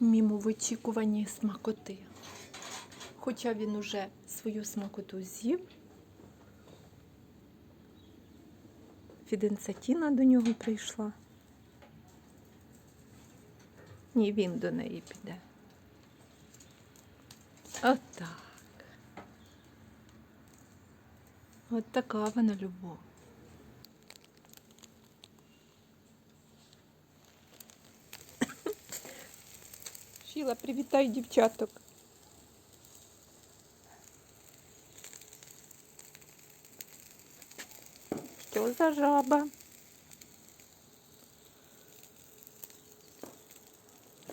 Міму в очікуванні смакоти. Хоча він уже свою смакоту з'їв. Фіденцатіна до нього прийшла. Ні, він до неї піде. Отак. От така вона любов. Шіла, привітай дівчаток. Що за жаба?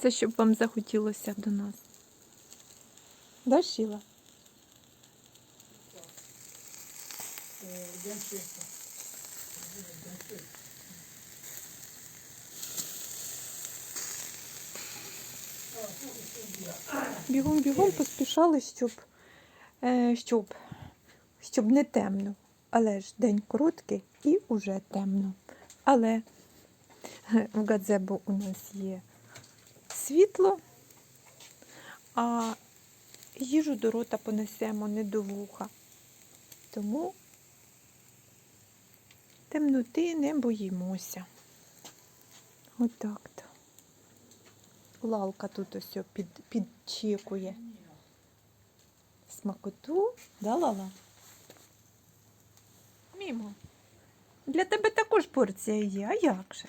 Це щоб вам захотілося до нас. Да, Шіла? Бігом, бігом поспішали, щоб, е, щоб, щоб не темно. Але ж день короткий і уже темно. Але в газебу у нас є світло, а їжу до рота понесемо не до вуха. Тому темноти не боїмося. Отак-то. Лалка тут ось під, підчікує. Смакоту, да, Лала? Мімо. Для тебе також порція є, а як же?